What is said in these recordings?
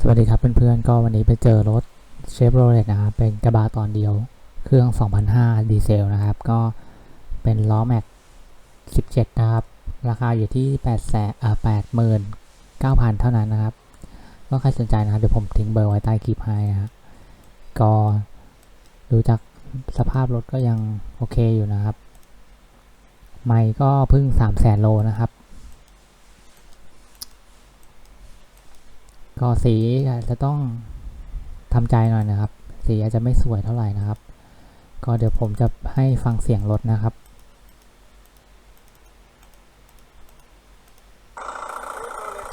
สวัสดีครับเพื่อนๆก็วันนี้ไปเจอรถเชฟโรเลตนะครับเป็นกระบะตอนเดียวเครื่อง 2005 ดีเซลนะครับ ก็เป็นล้อแม็ก 17 นะครับ ราคาอยู่ที่8แสนอ่า89,000 เท่านั้นนะครับ ก็ใครสนใจนะครับ เดี๋ยวผมทิ้งเบอร์ไว้ใต้คลิปให้นะครับก็ดูจากสภาพรถก็ยังโอเคอยู่นะครับ ไม่ก็เพิ่ง3แสนโลนะครับ ก็สีอาจจะต้องทำใจหน่อยนะครับ สีอาจจะไม่สวยเท่าไหร่นะครับ ก็เดี๋ยวผมจะให้ฟังเสียงรถนะครับ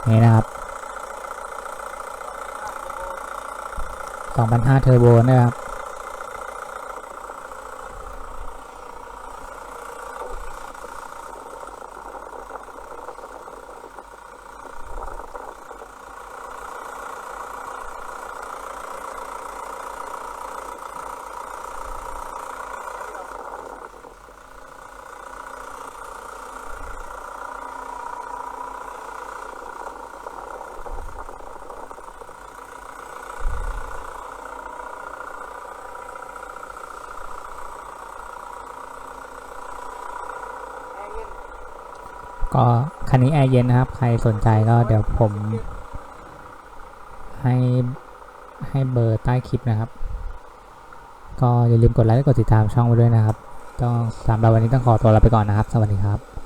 นี่นะครับ2,500เทอร์โบนะครับ ก็คันนี้แอร์เย็นนะครับ ใครสนใจก็เดี๋ยวผม ให้ให้เบอร์ใต้คลิปนะครับ ก็อย่าลืมกดไลค์และกดติดตามช่องไว้ด้วยนะครับ ต้องสำหรับวันนี้ต้องขอตัวลาไปก่อนนะครับ สวัสดีครับ